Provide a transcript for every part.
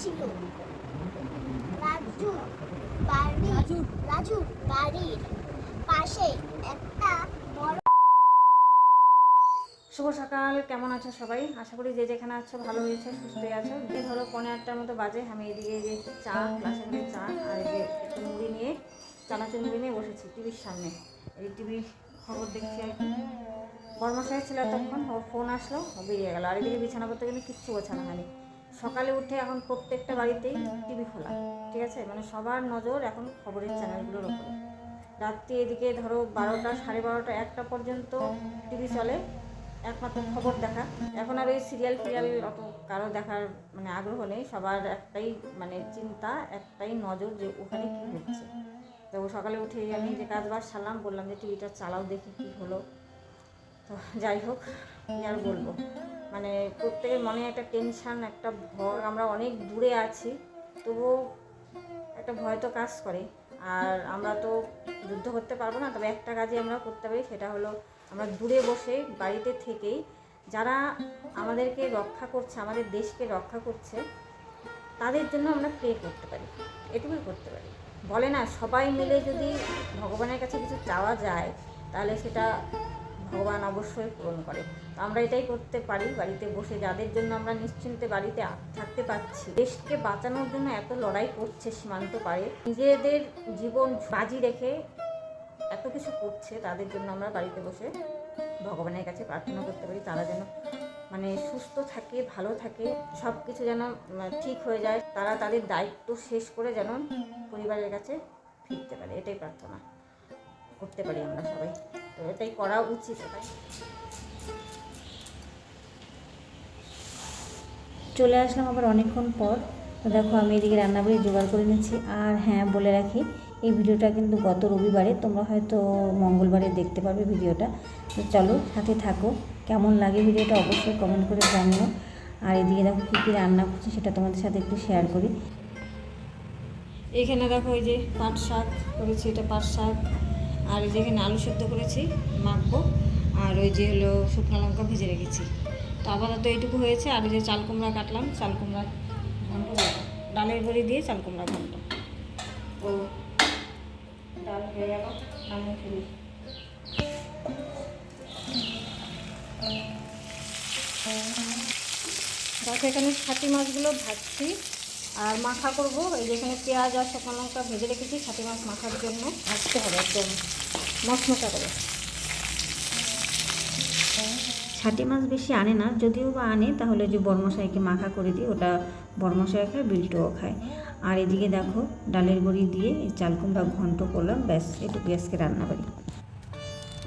ছিল। বাড়ি রাজুর। বাড়ির পাশে একটা বড় শুভ সকাল কেমন আছো সবাই? আশা করি যে যেখানে আছো ভালো হয়েছে সুস্থই আছো। এই ধরো পনেরো আটটার মতো বাজে আমি এদিকে যে চা গ্লাসে করে চা আর যে একটু মুড়ি নিয়ে চানাচুর মুড়ি নিয়ে বসেছি টিভির সামনে। এই টিভির খবর দেখছি আর কি। কর্মশালা ছিল তখন ওর ফোন আসলো বেরিয়ে গেল। আর এদিকে বিছানা করতে গেলে কিচ্ছু গোছানো হয়নি। সকালে উঠে এখন প্রত্যেকটা বাড়িতেই টিভি খোলা, ঠিক আছে? মানে সবার নজর এখন খবরের চ্যানেলগুলোর ওপরে। রাত্রি এদিকে ধরো বারোটা, সাড়ে বারোটা, একটা পর্যন্ত টিভি চলে, একমাত্র খবর দেখা। এখন আর ওই সিরিয়াল ফিরিয়াল অত কারও দেখার মানে আগ্রহ নেই, সবার একটাই মানে চিন্তা, একটাই নজর যে ওখানে কী হচ্ছে। তো সকালে উঠে আমি যে কাজ বাজ সারলাম, বললাম যে টিভিটা চালাও দেখি কী হলো। তো যাই হোক আর বলব? মানে প্রত্যেকের মনে একটা টেনশান একটা ভয়, আমরা অনেক দূরে আছি, তবুও একটা ভয় তো কাজ করে। আর আমরা তো যুদ্ধ করতে পারব না, তবে একটা কাজই আমরা করতে পারি, সেটা হলো আমরা দূরে বসে বাড়িতে থেকেই যারা আমাদেরকে রক্ষা করছে, আমাদের দেশকে রক্ষা করছে, তাদের জন্য আমরা প্রে করতে পারি, এটুকুই করতে পারি। বলে না, সবাই মিলে যদি ভগবানের কাছে কিছু চাওয়া যায়, তাহলে সেটা ভগবান অবশ্যই পূরণ করে। আমরা এটাই করতে পারি, বাড়িতে বসে যাদের জন্য আমরা নিশ্চিন্তে বাড়িতে থাকতে পারছি। দেশকে বাঁচানোর জন্য এত লড়াই করছে সীমান্ত পারে নিজেদের জীবন বাজি রেখে এত কিছু করছে, তাদের জন্য আমরা বাড়িতে বসে ভগবানের কাছে প্রার্থনা করতে পারি, তারা যেন মানে সুস্থ থাকে, ভালো থাকে সব কিছু যেন ঠিক হয়ে যায়। তারা তাদের দায়িত্ব শেষ করে যেন পরিবারের কাছে ফিরতে পারে, এটাই প্রার্থনা করতে পারি আমরা সবাই। তো এটাই করা উচিত এটাই চলে আসলাম আবার অনেকক্ষণ পর। তো দেখো আমি এদিকে রান্নাবাড়ি জোগাড় করে নিচ্ছি। আর হ্যাঁ বলে রাখি, এই ভিডিওটা কিন্তু গত রবিবারে, তোমরা হয়তো মঙ্গলবারে দেখতে পারবে ভিডিওটা। তো চলো, সাথে থাকো। কেমন লাগে ভিডিওটা অবশ্যই কমেন্ট করে জানিও। আর এদিকে দেখো কী কী রান্না করছি সেটা তোমাদের সাথে একটু শেয়ার করি। এখানে দেখো এই যে পাট শাক করেছি, এটা পাট শাক। আর এই যে এখানে আলু সেদ্ধ করেছি, মাখবো। আর ওই যে হলো শুকনো লঙ্কা ভেজে রেখেছি। তো আপাতত এইটুকু হয়েছে। আর যে চাল কুমড়া কাটলাম চাল কুমড়া ঘন্ট ডালের বড়ি দিয়ে চাল কুমড়া ঘন্ট। ও ডাল হয়ে গেল নামিয়ে ফেলি তারপর এখানে ছাটি মাছগুলো ভাজছি। আর মাখা করব এই যে এখানে পেঁয়াজ আর শুকনো লঙ্কা ভেজে রেখেছি ছাটি মাছ মাখার জন্য। ভাজতে হবে একদম মশমশা করে। ছাটি মাছ বেশি আনে না যদিও বা আনে তাহলে যে বর্মশাইকে মাখা করে দিই ওটা বর্মশাই খায় বিল্টুও খায়। আর এদিকে দেখো ডালের বড়ি দিয়ে এই চাল কুমড়া ঘন্ট করলাম ব্যাস এটুকু আজকে রান্না করি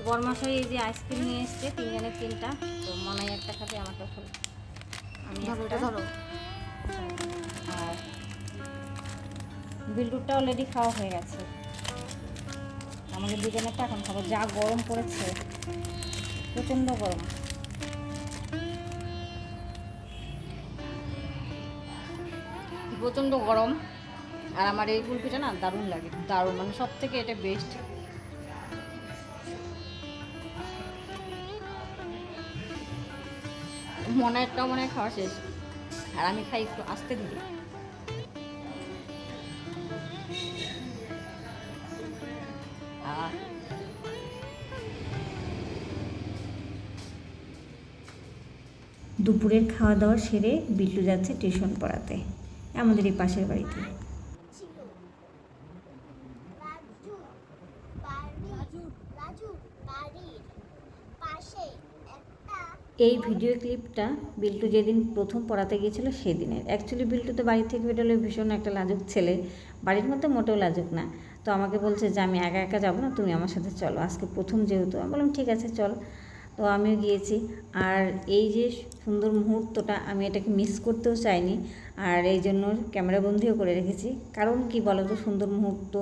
বরমাসাই এই যে আইসক্রিম নিয়ে এসছে তিনজনের তিনটা তো মনাই একটা খাবে আমাকে ফেল আমি একটা ধরো। আর অলরেডি খাওয়া হয়ে গেছে। আমাদের দুজনেরটা এখন খাব। যা গরম পড়েছে প্রচণ্ড গরম। প্রচণ্ড গরম। আর আমার এই কুলপিটা না দারুণ লাগে, দারুণ মানে সব থেকে এটা বেস্ট মনে একটা মনে খাওয়া শেষ। আর আমি খাই একটু আস্তে আহ দুপুরের খাওয়া দাওয়া সেরে বিল্টু যাচ্ছে টিউশন পড়াতে। আমাদের এই পাশের বাড়িতে। এই ভিডিও ক্লিপটা বিল্টু যেদিন প্রথম পড়াতে গিয়েছিল সেদিনের। অ্যাকচুয়ালি বিল্টু তো বাড়ি থেকে বেরোলে ভীষণ একটা লাজুক ছেলে। বাড়ির মধ্যে মোটেও লাজুক না। তো আমাকে বলছে যে, আমি একা একা যাব না, তুমি আমার সাথে চলো। আজকে প্রথম যেহেতু। আমি বললাম, ঠিক আছে, চল। তো আমিও গিয়েছি। আর এই যে সুন্দর মুহূর্তটা আমি এটাকে মিস করতেও চাইনি। আর এই জন্য ক্যামেরাবন্দিও করে রেখেছি। কারণ কি বলো তো সুন্দর মুহূর্ত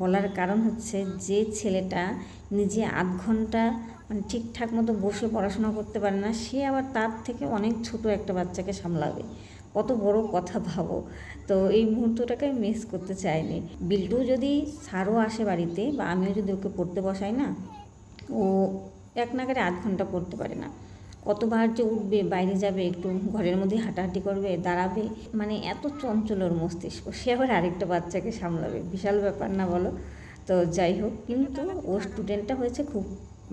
বলার কারণ হচ্ছে যে ছেলেটা নিজে আধ ঘণ্টা মানে ঠিকঠাক মতো বসে পড়াশোনা করতে পারে না, সে আবার তার থেকে অনেক ছোট একটা বাচ্চাকে সামলাবে। কত বড় কথা ভাবো। তো এই মুহূর্তটাকে আমি মিস করতে চাইনি। বিল্টু যদি স্যারও আসে বাড়িতে বা আমিও যদি ওকে পড়তে বসাই না, ও এক নাগারে আধ ঘণ্টা পড়তে পারে না। কতবার যে উঠবে, বাইরে যাবে, একটু ঘরের মধ্যে হাঁটাহাঁটি করবে, দাঁড়াবে মানে এত চঞ্চল ওর মস্তিষ্ক। সে আবার আরেকটা বাচ্চাকে সামলাবে। বিশাল ব্যাপার না বলো? তো যাই হোক, কিন্তু ও স্টুডেন্টটা হয়েছে খুব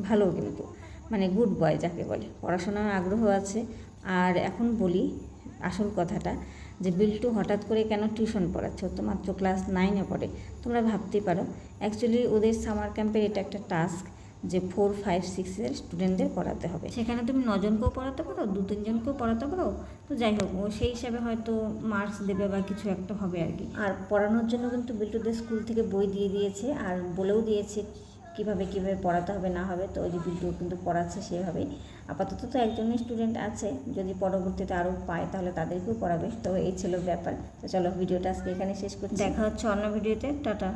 ভালো কিন্তু মানে গুড বয় যাকে বলে। পড়াশোনার আগ্রহ আছে। আর এখন বলি আসল কথাটা যে, বিল্টু হঠাৎ করে কেন টিউশন পড়াচ্ছে? ও তো মাত্র ক্লাস নাইনে পড়ে। তোমরা ভাবতেই পারো। অ্যাকচুয়ালি ওদের সামার ক্যাম্পের এটা একটা টাস্ক। যে ফোর ফাইভ সিক্সের স্টুডেন্টদের পড়াতে হবে। সেখানে তুমি নজনকেও পড়াতে পারো দু তিনজনকেও পড়াতে পারো। তো যাই হোক ও সেই হিসাবে হয়তো মার্কস দেবে বা কিছু একটা হবে আর কি। আর পড়ানোর জন্য কিন্তু বিল্টুদের স্কুল থেকে বই দিয়ে দিয়েছে আর বলেও দিয়েছে কীভাবে কীভাবে পড়াতে হবে না হবে। তো ওই যে বিল্টু কিন্তু পড়াচ্ছে সেভাবেই। আপাতত তো একজনই স্টুডেন্ট আছে যদি পরবর্তীতে আরও পায় তাহলে তাদেরকেও পড়াবে। তো এই ছিল ব্যাপার। তো চলো ভিডিওটা আজকে এখানে শেষ করছি। দেখা হচ্ছে অন্য ভিডিওতে টাটা।